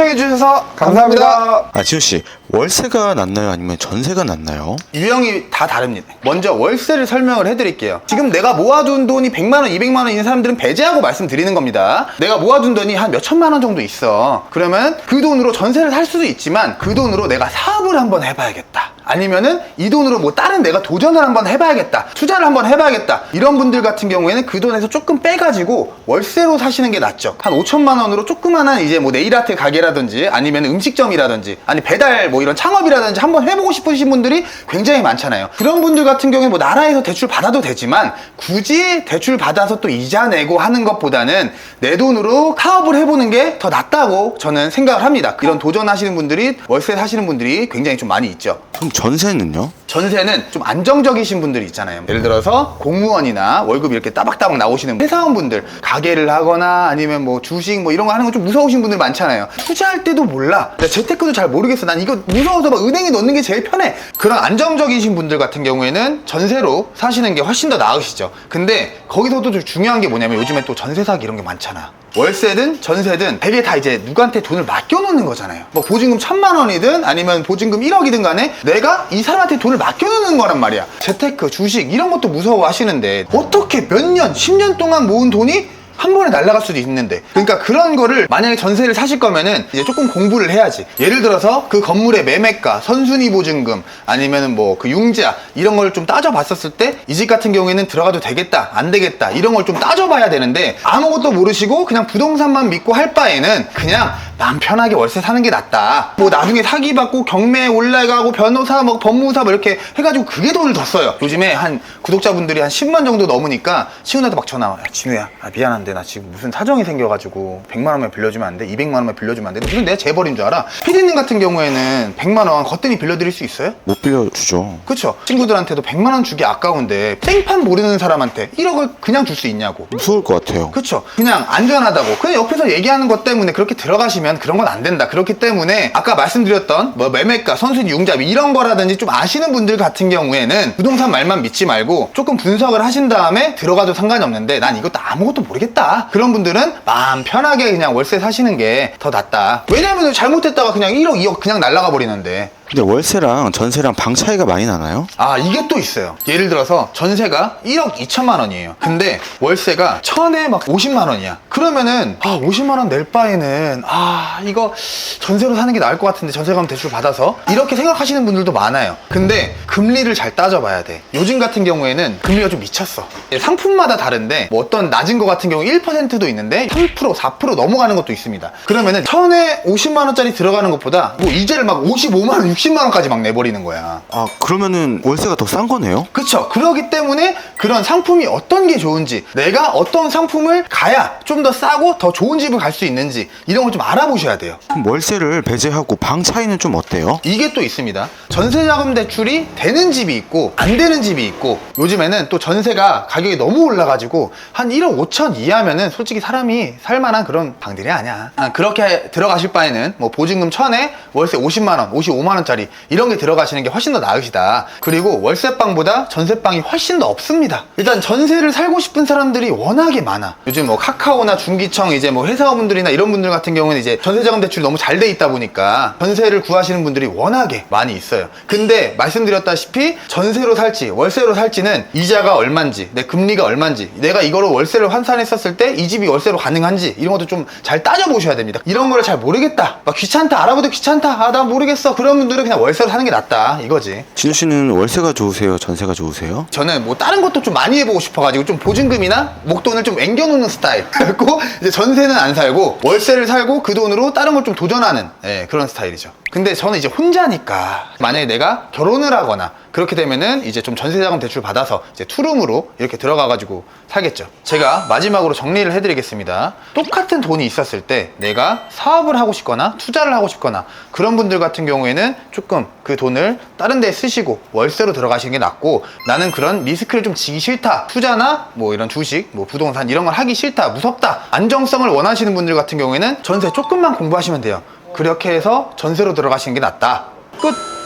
시청해 주셔서 감사합니다. 아 지효 씨 월세가 낫나요 아니면 전세가 낫나요? 유형이 다 다릅니다. 먼저 월세를 설명을 해드릴게요. 지금 내가 모아둔 돈이 100만 원, 200만 원 있는 사람들은 배제하고 말씀드리는 겁니다. 내가 모아둔 돈이 한 몇 천만 원 정도 있어. 그러면 그 돈으로 전세를 살 수도 있지만 그 돈으로 내가 사업을 한번 해봐야겠다. 아니면은 이 돈으로 뭐 다른 내가 도전을 한번 해봐야겠다. 투자를 한번 해봐야겠다. 이런 분들 같은 경우에는 그 돈에서 조금 빼가지고 월세로 사시는 게 낫죠. 한 5천만 원으로 조그만한 이제 뭐 네일아트 가게라든지 아니면 음식점이라든지 아니 배달 뭐 이런 창업이라든지 한번 해보고 싶으신 분들이 굉장히 많잖아요. 그런 분들 같은 경우에 뭐 나라에서 대출 받아도 되지만 굳이 대출 받아서 또 이자 내고 하는 것보다는 내 돈으로 사업을 해보는 게 더 낫다고 저는 생각을 합니다. 이런 도전하시는 분들이 월세 사시는 분들이 굉장히 좀 많이 있죠. 그럼 전세는요? 전세는 좀 안정적이신 분들이 있잖아요. 예를 들어서 공무원이나 월급 이렇게 따박따박 나오시는 회사원분들, 가게를 하거나 아니면 뭐 주식 뭐 이런 거 하는 거좀 무서우신 분들 많잖아요. 투자할 때도 몰라. 나 재테크도 잘 모르겠어. 난 이거 무서워서 막 은행에 넣는 게 제일 편해. 그런 안정적이신 분들 같은 경우에는 전세로 사시는 게 훨씬 더 나으시죠. 근데 거기서도 좀 중요한 게 뭐냐면 요즘에 또 전세 사기 이런 게 많잖아. 월세든 전세든 되게 다 이제 누구한테 돈을 맡겨놓는 거잖아요. 뭐 보증금 천만 원이든 아니면 보증금 1억이든 간에 내가 이 사람한테 돈을 맡겨놓는 거란 말이야. 재테크, 주식 이런 것도 무서워 하시는데 어떻게 몇 년, 10년 동안 모은 돈이 한 번에 날아갈 수도 있는데. 그러니까 그런 거를 만약에 전세를 사실 거면은 이제 조금 공부를 해야지. 예를 들어서 그 건물의 매매가 선순위 보증금 아니면은 뭐 그 융자 이런 걸 좀 따져봤었을 때 이 집 같은 경우에는 들어가도 되겠다 안 되겠다 이런 걸 좀 따져봐야 되는데 아무것도 모르시고 그냥 부동산만 믿고 할 바에는 그냥 마음 편하게 월세 사는 게 낫다 뭐 나중에 사기 받고 경매 올라가고 변호사 뭐 법무사 뭐 이렇게 해가지고 그게 돈을 더 써요 요즘에 한 구독자분들이 한 10만 정도 넘으니까 시훈한테 막 전화 와 야, 진우야 아, 미안한데 나 지금 무슨 사정이 생겨가지고 100만 원만 빌려주면 안 돼? 200만 원만 빌려주면 안 돼? 무슨 내가 재벌인 줄 알아? 피디님 같은 경우에는 100만 원 거뜬히 빌려드릴 수 있어요? 못 빌려주죠. 그쵸? 친구들한테도 100만 원 주기 아까운데 생판 모르는 사람한테 1억을 그냥 줄 수 있냐고 무서울 것 같아요. 그쵸? 그냥 안전하다고. 그냥 옆에서 얘기하는 것 때문에 그렇게 들어가시면 그런 건 안 된다. 그렇기 때문에 아까 말씀드렸던 뭐 매매가, 선순위, 융자 이런 거라든지 좀 아시는 분들 같은 경우에는 부동산 말만 믿지 말고 조금 분석을 하신 다음에 들어가도 상관이 없는데 난 이것도 아무것도 모르겠다. 그런 분들은 마음 편하게 그냥 월세 사시는 게 더 낫다. 왜냐면 잘못했다가 그냥 1억, 2억 그냥 날라가 버리는데 근데 월세랑 전세랑 방 차이가 많이 나나요? 아 이게 또 있어요 예를 들어서 전세가 1억 2천만 원이에요 근데 월세가 천에 막 50만 원이야 그러면은 아 50만 원 낼 바에는 아 이거 전세로 사는 게 나을 것 같은데 전세 가면 대출 받아서? 이렇게 생각하시는 분들도 많아요. 근데 금리를 잘 따져봐야 돼. 요즘 같은 경우에는 금리가 좀 미쳤어. 상품마다 다른데 뭐 어떤 낮은 거 같은 경우 1%도 있는데 3% 4% 넘어가는 것도 있습니다. 그러면은 천에 50만 원짜리 들어가는 것보다 뭐 이자를 막 55만 원 60만 원까지 막 내버리는 거야. 아 그러면은 월세가 더 싼 거네요? 그쵸. 그러기 때문에 그런 상품이 어떤 게 좋은지, 내가 어떤 상품을 가야 좀 더 싸고 더 좋은 집을 갈 수 있는지, 이런 걸 좀 알아 보셔야 돼요. 그럼 월세를 배제하고 방 차이는 좀 어때요? 이게 또 있습니다. 전세자금 대출이 되는 집이 있고, 안 되는 집이 있고, 요즘에는 또 전세가 가격이 너무 올라가지고, 한 1억 5천 이하면은 솔직히 사람이 살만한 그런 방들이 아니야. 아, 그렇게 들어가실 바에는 뭐 보증금 천에 월세 50만 원, 55만 원짜리 이런 게 들어가시는 게 훨씬 더 나으시다. 그리고 월세방보다 전세방이 훨씬 더 없습니다. 일단 전세를 살고 싶은 사람들이 워낙에 많아. 요즘 뭐 카카오나 중기청 이제 뭐 회사원분들이나 이런 분들 같은 경우는 이제 전세자금 대출이 너무 잘 돼 있다 보니까 전세를 구하시는 분들이 워낙에 많이 있어요. 근데 말씀드렸다시피 전세로 살지 월세로 살지는 이자가 얼만지 내 금리가 얼만지 내가 이거로 월세를 환산했었을 때 이 집이 월세로 가능한지 이런 것도 좀 잘 따져보셔야 됩니다. 이런 거를 잘 모르겠다. 막 귀찮다. 알아보도 귀찮다. 아 나 모르겠어. 그런 분들은 그냥 월세로 사는 게 낫다. 이거지. 진우 씨는 월세가 좋으세요? 전세가 좋으세요? 저는 뭐 다른 것도 좀 많이 해보고 싶어가지고 좀 보증금이나 목돈을 좀 앵겨놓는 스타일. 그리고 이제 전세는 안 살고 월세를 살고 그 돈 으로 다른 걸 좀 도전하는 예, 그런 스타일이죠. 근데 저는 이제 혼자니까 만약에 내가 결혼을 하거나 그렇게 되면은 이제 좀 전세자금 대출 받아서 이제 투룸으로 이렇게 들어가가지고 살겠죠. 제가 마지막으로 정리를 해드리겠습니다. 똑같은 돈이 있었을 때 내가 사업을 하고 싶거나 투자를 하고 싶거나 그런 분들 같은 경우에는 조금 그 돈을 다른 데 쓰시고 월세로 들어가시는 게 낫고 나는 그런 리스크를 좀 지기 싫다. 투자나 뭐 이런 주식, 뭐 부동산 이런 걸 하기 싫다. 무섭다. 안정성을 원하시는 분들 같은 경우에는 전세 조금만 공부하시면 돼요. 그렇게 해서 전세로 들어가시는 게 낫다. 끝!